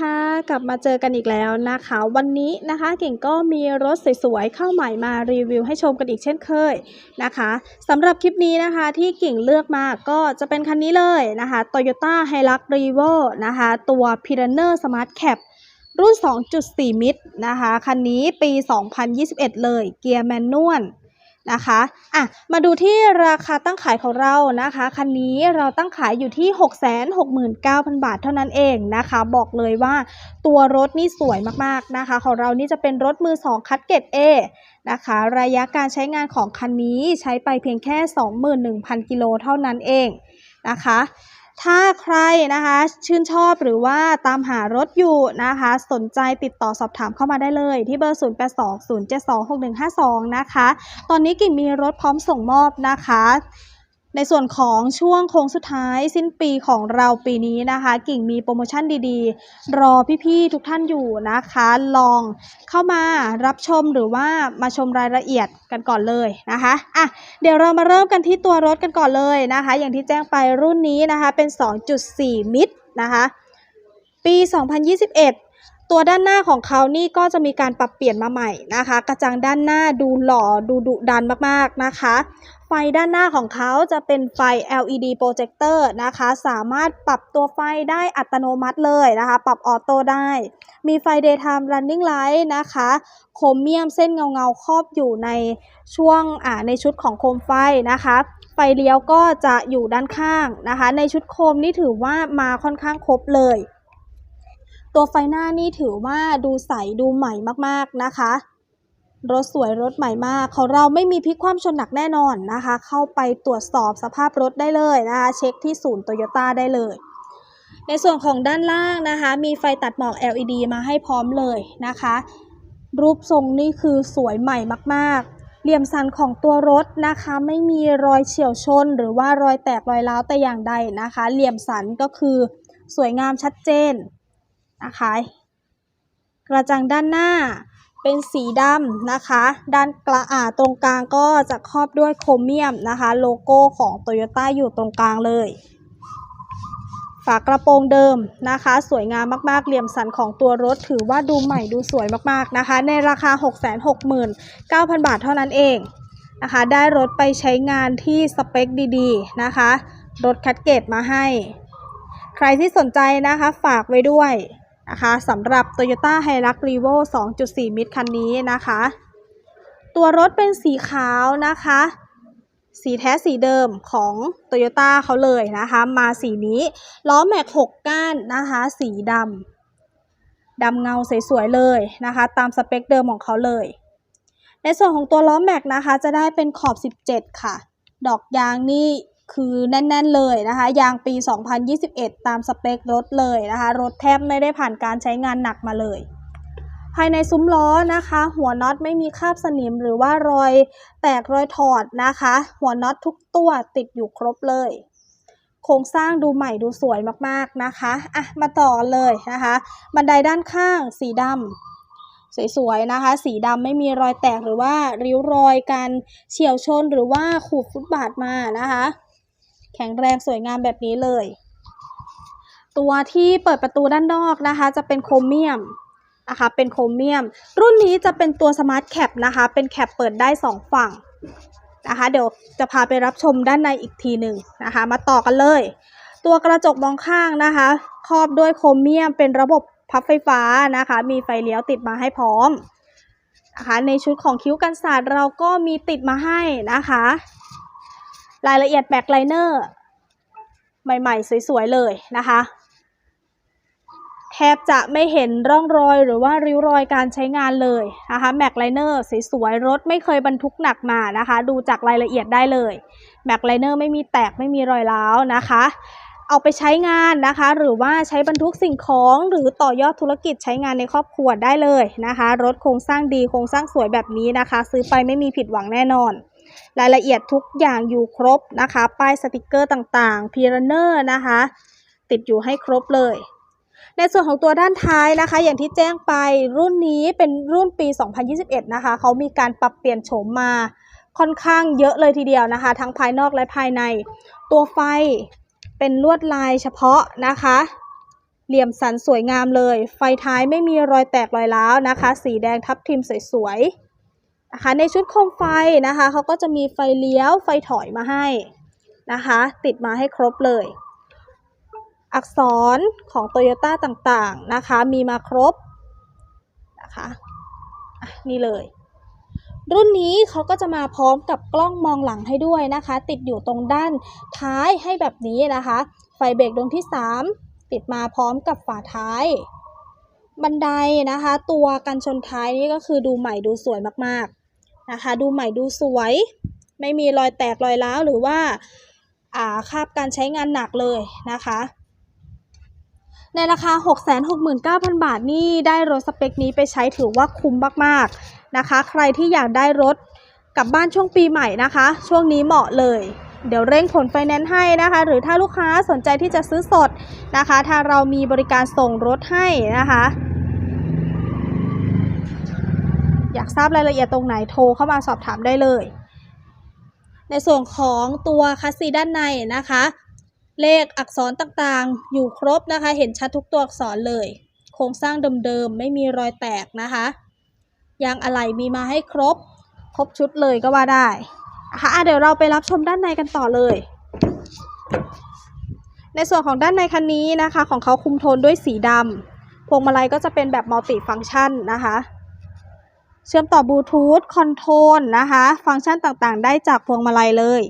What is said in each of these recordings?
ค่ะ กลับมาเจอกันอีกแล้วนะคะ วันนี้นะคะเก่งก็มีรถสวยๆเข้าใหม่มารีวิวให้ชมกันอีกเช่นเคยนะคะสำหรับคลิปนี้นะคะที่เก่งเลือกมาก็จะเป็นคันนี้เลยนะคะ Toyota Hilux Revo นะคะ ตัว p i r a n e r Smart Cap รุ่น 2.4 มิตรนะคะ คันนี้ปี 2021 เลย เกียร์แมนนวล นะคะอะมาดูที่ราคาตั้งขายของเรานะคะ คันนี้เราตั้งขายอยู่ที่ 669,000 บาทเท่านั้นเองนะคะ บอกเลยว่าตัวรถนี่สวยมากๆนะคะ ของเรานี่จะเป็นรถมือ 2 คัดเกรด A นะคะ ระยะการใช้งานของคันนี้ใช้ไปเพียงแค่ 21,000 กิโลเท่านั้นเองนะคะ ถ้าใครนะคะชื่นชอบหรือว่าตามหารถอยู่นะคะ สนใจติดต่อสอบถามเข้ามาได้เลยที่เบอร์ 0820726152 นะคะ ตอนนี้กิ่งมีรถพร้อมส่งมอบนะคะ ในส่วนของช่วงโค้งสุดท้ายสิ้นปีของเราปีนี้นะคะ กิ่งมีโปรโมชั่นดีๆ รอพี่ๆทุกท่านอยู่นะคะ ลองเข้ามารับชมหรือว่ามาชมรายละเอียดกันก่อนเลยนะคะอะเดี๋ยวเรามาเริ่มกันที่ตัวรถกันก่อนเลยนะคะ อย่างที่แจ้งไปรุ่นนี้นะคะเป็น 2.4 มิตรนะคะ ปี 2021 ตัวด้านหน้าของเขานี่ก็จะมีการปรับเปลี่ยนมาใหม่นะคะ กระจังด้านหน้าดูหล่อดูดุดันมากๆนะคะ ไฟด้านหน้าของเขาจะเป็นไฟ LED โปรเจคเตอร์นะคะ สามารถปรับตัวไฟได้อัตโนมัติเลยนะคะ ปรับออโต้ได้ มีไฟ daytime running light นะคะ โครเมียมเส้นเงาๆครอบอยู่ในช่วงอ่าในชุดของโคมไฟนะคะไฟเลี้ยวก็จะอยู่ด้านข้างนะคะ ในชุดโคมนี่ถือว่ามาค่อนข้างครบเลย ตัวไฟหน้านี่ถือว่าดูใสดูใหม่มากๆนะคะ รถสวยรถใหม่มากของเราไม่มีพลิกคว่ำชนหนักแน่นอนนะคะ เข้าไปตรวจสอบสภาพรถได้เลยนะคะ เช็คที่ศูนย์โตโยต้าได้เลย ในส่วนของด้านล่างนะคะ มีไฟตัดหมอก LED มาให้พร้อมเลยนะคะ รูปทรงนี่คือสวยใหม่มากๆเหลี่ยมสันของตัวรถนะคะ ไม่มีรอยเฉียวชน หรือว่ารอยแตกรอยร้าวแต่อย่างใดนะคะ เหลี่ยมสันก็คือสวยงามชัดเจน นะคะ กระจังด้านหน้าเป็นสีดำนะคะ ด้านกลางอ่าตรงกลางก็จะครอบด้วยโครเมียมนะคะ โลโก้ของ Toyota อยู่ตรงกลางเลย ฝากระโปรงเดิมนะคะ สวยงามมากๆ เหลี่ยมสันของตัวรถถือว่าดูใหม่ดูสวยมากๆนะคะ ในราคา 669,000 บาทเท่านั้นเองนะคะ ได้รถไปใช้งานที่สเปคดีๆนะคะ รถคัดเกรดมาให้ ใครที่สนใจนะคะฝากไว้ด้วย นะคะสำหรับ Toyota Hilux Revo 2.4 มิตรคันนี้นะคะ ตัวรถเป็นสีขาวนะคะ สีแท้สีเดิมของ Toyota เขาเลยนะคะ มาสีนี้ล้อแม็ก 6 ก้านนะคะ สีดำดำเงาสวยๆเลยนะคะ ตามสเปคเดิมของเขาเลย ในส่วนของตัวล้อแม็กนะคะ จะได้เป็นขอบ 17 ค่ะ ดอกยางนี่ คือแน่นๆเลยนะคะ ยางปี 2021 ตามสเปครถเลยนะคะ รถแทบไม่ได้ผ่านการใช้งานหนักมาเลย ภายในซุ้มล้อนะคะ หัวน็อตไม่มีคราบสนิมหรือว่ารอยแตกรอยถอดนะคะ หัวน็อตทุกตัวติดอยู่ครบเลย โครงสร้างดูใหม่ดูสวยมากๆนะคะอะมาต่อเลยนะคะ บันไดด้านข้างสีดำสวยๆนะคะ สีดำไม่มีรอยแตกหรือว่าริ้วรอยการเฉียวชนหรือว่าขูดฟุตบาทมานะคะ ข็งแรงสวยงามแบบนี้เลย ตัวที่เปิดประตูด้านนอกนะคะ จะเป็นโครเมียมนะคะ เป็นโครเมียม รุ่นนี้จะเป็นตัวสมาร์ทแคปนะคะ เป็นแคปเปิดได้ 2 ฝั่งนะคะ เดี๋ยวจะพาไปรับชมด้านในอีกทีหนึ่งนะคะ มาต่อกันเลย ตัวกระจกมองข้างนะคะ ครอบด้วยโครเมียม เป็นระบบพับไฟฟ้านะคะ มีไฟเลี้ยวติดมาให้พร้อมนะคะ ในชุดของคิ้วกันสาดเราก็มีติดมาให้นะคะ รายละเอียดแบ็คไลเนอร์ใหม่ ๆ สวย ๆ เลยนะคะ แทบจะไม่เห็นร่องรอยหรือว่าริ้วรอยการใช้งานเลยนะคะแม็กไลเนอร์สวยๆรถไม่เคยบรรทุกหนักมานะคะ ดูจากรายละเอียดได้เลยแม็กไลเนอร์ไม่มีแตกไม่มีรอยร้าวนะคะเอาไปใช้งานนะคะ หรือว่าใช้บรรทุกสิ่งของหรือต่อยอดธุรกิจใช้งานในครอบครัวได้เลยนะคะ รถโครงสร้างดีโครงสร้างสวยแบบนี้นะคะ ซื้อไปไม่มีผิดหวังแน่นอน รายละเอียดทุกอย่างอยู่ครบนะคะ ป้ายสติกเกอร์ต่างๆพีรเนอร์นะคะ ติดอยู่ให้ครบเลย ในส่วนของตัวด้านท้ายนะคะ อย่างที่แจ้งไปรุ่นนี้เป็นรุ่นปี 2021 นะคะ เขามีการปรับเปลี่ยนโฉมมาค่อนข้างเยอะเลยทีเดียวนะคะ ทั้งภายนอกและภายใน ตัวไฟเป็นลวดลายเฉพาะนะคะ เหลี่ยมสันสวยงามเลย ไฟท้ายไม่มีรอยแตกรอยร้าวนะคะ สีแดงทับทิมสวยๆ นะคะในชุดโคมไฟนะคะเขาก็จะมีไฟเลี้ยวไฟถอยมาให้นะคะติดมาให้ครบเลย อักษรของ Toyota ต่างๆนะคะมีมาครบนะคะอะนี่เลย รุ่นนี้เขาก็จะมาพร้อมกับกล้องมองหลังให้ด้วยนะคะ ติดอยู่ตรงด้านท้ายให้แบบนี้นะคะ ไฟเบรกดวงที่ 3 ติดมาพร้อมกับฝาท้ายบันไดนะคะ ตัวกันชนท้ายนี่ก็คือดูใหม่ดูสวยมากๆ นะคะ ดูใหม่ดูสวย ไม่มีรอยแตกรอยร้าวหรือว่าอ่าคาบการใช้งานหนักเลยนะคะ ในราคา 669,000 บาทนี่ได้รถสเปคนี้ไปใช้ถือว่าคุ้มมากๆนะคะ ใครที่อยากได้รถกลับบ้านช่วงปีใหม่นะคะ ช่วงนี้เหมาะเลยเดี๋ยวเร่งผลไฟแนนซ์ให้นะคะ หรือถ้าลูกค้าสนใจที่จะซื้อสดนะคะทาเรามีบริการส่งรถให้นะคะ อยากทราบรายละเอียดตรงไหนโทรเข้ามาสอบถามได้เลย ในส่วนของตัวคัสซีด้านในนะคะ เลขอักษรต่างๆ อยู่ครบนะคะ เห็นชัดทุกตัวอักษรเลย โครงสร้างเดิมๆ ไม่มีรอยแตกนะคะยางอะไหล่มีมาให้ครบ ครบชุดเลยก็ว่าได้ค่ะอะเดี๋ยวเราไปรับชมด้านในกันต่อเลย ในส่วนของด้านในคันนี้นะคะ ของเขาคุมโทนด้วยสีดำพวงมาลัยก็จะเป็นแบบมัลติฟังก์ชันนะคะ เชื่อมต่อบลูทูธคอนโทรลนะคะ ฟังก์ชันต่างๆ ได้จากพวงมาลัยเลย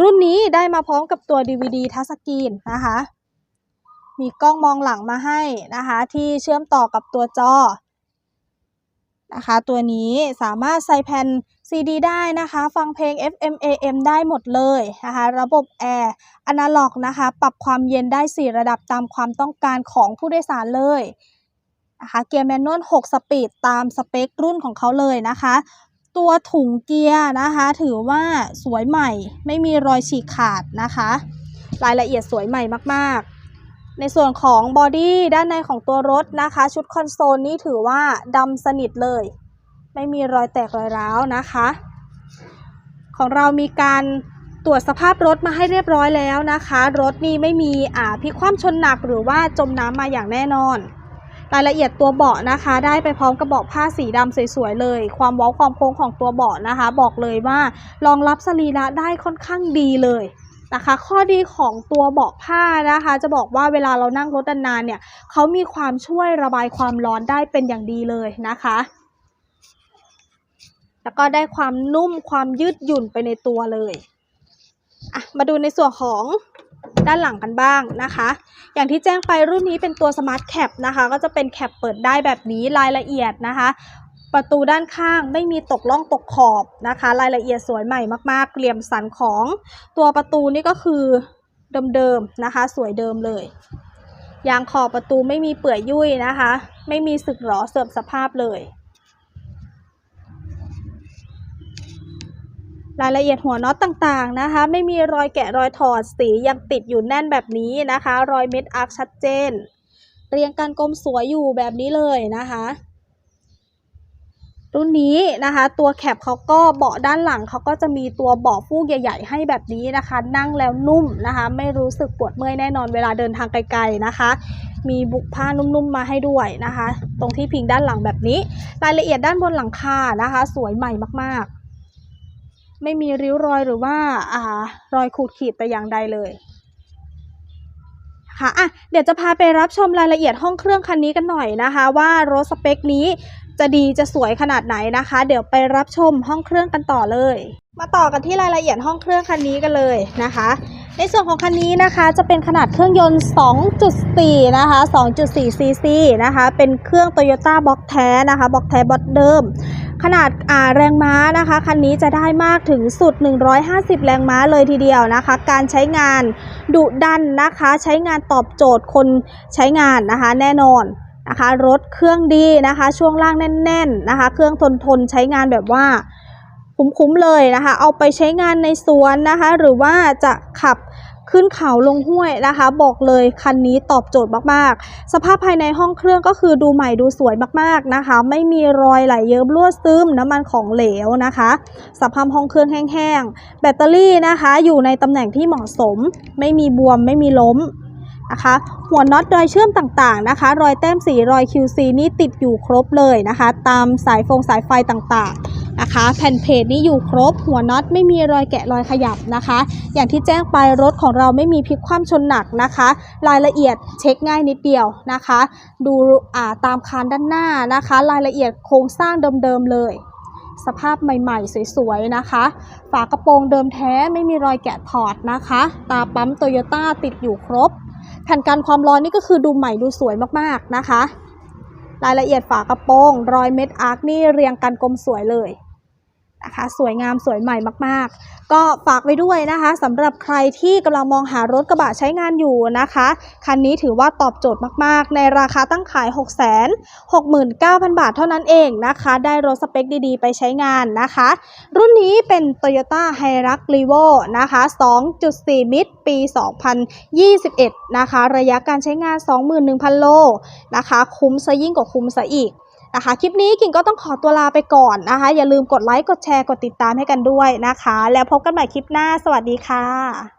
รุ่นนี้ได้มาพร้อมกับตัว DVD ทัชสกรีนนะคะ มีกล้องมองหลังมาให้นะคะ ที่เชื่อมต่อกับตัวจอนะคะ ตัวนี้สามารถใส่แผ่น CD ได้นะคะ ฟังเพลง FM AM ได้หมดเลยนะคะ ระบบแอร์อนาล็อกนะคะ ปรับความเย็นได้ 4 ระดับตามความต้องการของผู้โดยสารเลย นะคะเกียร์แมนนวล6สปีดตามสเปครุ่นของเขาเลยนะคะ ตัวถุงเกียร์นะคะ ถือว่าสวยใหม่ไม่มีรอยฉีกขาดนะคะ รายละเอียดสวยใหม่มากๆ ในส่วนของบอดี้ด้านในของตัวรถนะคะ ชุดคอนโซลนี่ถือว่าดำสนิทเลย ไม่มีรอยแตกรอยร้าวนะคะ ของเรามีการตรวจสภาพรถมาให้เรียบร้อยแล้วนะคะ รถนี่ไม่มีอ่าพิคว่ำชนหนักหรือว่าจมน้ำมาอย่างแน่นอน รายละเอียดตัวเบาะนะคะ ได้ไปพร้อมกับเบาะผ้าสีดำสวยๆเลย ความเว้าความโค้งของตัวเบาะนะคะ บอกเลยว่ารองรับสรีระได้ค่อนข้างดีเลยนะคะ ข้อดีของตัวเบาะผ้านะคะ จะบอกว่าเวลาเรานั่งรถนานๆเนี่ยเขามีความช่วยระบายความร้อนได้เป็นอย่างดีเลยนะคะแล้วก็ได้ความนุ่มความยืดหยุ่นไปในตัวเลย อะ มาดูในส่วนของ ด้านหลังกันบ้างนะคะ อย่างที่แจ้งไปรุ่นนี้เป็นตัว Smart Cap นะคะ ก็จะเป็นแคปเปิดได้แบบนี้รายละเอียดนะคะ ประตูด้านข้างไม่มีตกล่องตกขอบนะคะ รายละเอียดสวยใหม่มากๆเหลี่ยมสันของตัวประตูนี่ก็คือเดิมๆนะคะ สวยเดิมเลยยางขอบประตูไม่มีเปื่อยยุ่ยนะคะ ไม่มีสึกหรอเสื่อมสภาพเลย รายละเอียดหัวน็อตต่างๆนะคะ ไม่มีรอยแกะรอยถอดสียังติดอยู่แน่นแบบนี้นะคะ รอยเม็ดอาร์คชัดเจน เรียงกันกลมสวยอยู่แบบนี้เลยนะคะ รุ่นนี้นะคะ ตัวแคปเขาก็เบาะด้านหลังเขาก็จะมีตัวเบาะฟูกใหญ่ ๆ ให้แบบนี้นะคะ นั่งแล้วนุ่มนะคะ ไม่รู้สึกปวดเมื่อยแน่นอนเวลาเดินทางไกลๆนะคะ มีบุกผ้านุ่มๆมาให้ด้วยนะคะ ตรงที่พิงด้านหลังแบบนี้ รายละเอียดด้านบนหลังคานะคะ สวยใหม่มากๆ ไม่มีริ้วรอยหรือว่าอ่ารอยขูดขีดแต่อย่างใดเลยค่ะอะเดี๋ยวจะพาไปรับชมรายละเอียดห้องเครื่องคันนี้กันหน่อยนะคะ ว่ารถสเปคนี้ จะดีจะสวยขนาดไหนนะคะ เดี๋ยวไปรับชมห้องเครื่องกันต่อเลย มาต่อกันที่รายละเอียดห้องเครื่องคันนี้กันเลยนะคะ ในส่วนของคันนี้นะคะจะเป็นขนาดเครื่องยนต์ 2.4 นะคะ 2.4 cc นะคะ เป็นเครื่อง Toyota บล็อกแท้นะคะบล็อกแท้บล็อกเดิมขนาดอ่าแรงม้านะคะคันนี้จะได้มากถึงสุด 150 แรงม้าเลยทีเดียวนะคะ การใช้งานดุดันนะคะ ใช้งานตอบโจทย์คนใช้งานนะคะ แน่นอน นะคะรถเครื่องดีนะคะ ช่วงล่างแน่น ๆนะคะ เครื่องทนทนใช้งานแบบว่าคุ้มๆเลยนะคะ เอาไปใช้งานในสวนนะคะ หรือว่าจะขับขึ้นเขาลงห้วยนะคะ บอกเลยคันนี้ตอบโจทย์มากๆ สภาพภายในห้องเครื่องก็คือดูใหม่ดูสวยมากๆนะคะ ไม่มีรอยไหลเยิ้มรั่วซึมน้ำมันของเหลวนะคะ สภาพห้องเครื่องแห้งๆแบตเตอรี่นะคะ อยู่ในตำแหน่งที่เหมาะสม ไม่มีบวมไม่มีล้ม นะคะหัวน็อตรอยเชื่อมต่างๆนะคะ รอยแต้มสีรอย QC นี่ติดอยู่ครบเลยนะคะ ตามสายฟงสายไฟต่างๆนะคะ แผ่นเพจนี่อยู่ครบ หัวน็อตไม่มีรอยแกะรอยขยับนะคะ อย่างที่แจ้งไปรถของเราไม่มีพลิกคว่ำชนหนักนะคะ รายละเอียดเช็คง่ายนิดเดียวนะคะ ดูอ่าตามคานด้านหน้านะคะ รายละเอียดโครงสร้างเดิมๆเลยสภาพใหม่ๆ สวยๆ นะคะ ฝากระโปรงเดิมแท้ไม่มีรอยแกะถอดนะคะ ตาปั๊มโตโยต้าติดอยู่ครบ แผ่นกันความร้อนนี่ก็คือดูใหม่ดูสวยมากๆนะคะ รายละเอียดฝากระโปรง รอยเม็ดอาร์คนี่เรียงกันกลมสวยเลย นะคะ สวยงามสวยใหม่มากๆ ก็ฝากไว้ด้วยนะคะสำหรับใครที่กำลังมองหารถกระบะใช้งานอยู่นะคะ คันนี้ถือว่าตอบโจทย์มากๆ ในราคาตั้งขาย 6 6 9 0 0 0 บาทเท่านั้นเองนะคะ ได้รถสเปคดีๆ ไปใช้งานนะคะ รุ่นนี้เป็น Toyota h i r u x r e v o นะคะ 2.4 มิตรปี 2021 นะคะ ระยะการใช้งาน 21,000 โลนะคะ คุ้มซะยิ่งกว่าคุ้มซะอีก นะคะ คลิปนี้กิ่งก็ต้องขอตัวลาไปก่อนนะคะ อย่าลืมกดไลค์ กดแชร์ กดติดตามให้กันด้วยนะคะ แล้วพบกันใหม่คลิปหน้า สวัสดีค่ะ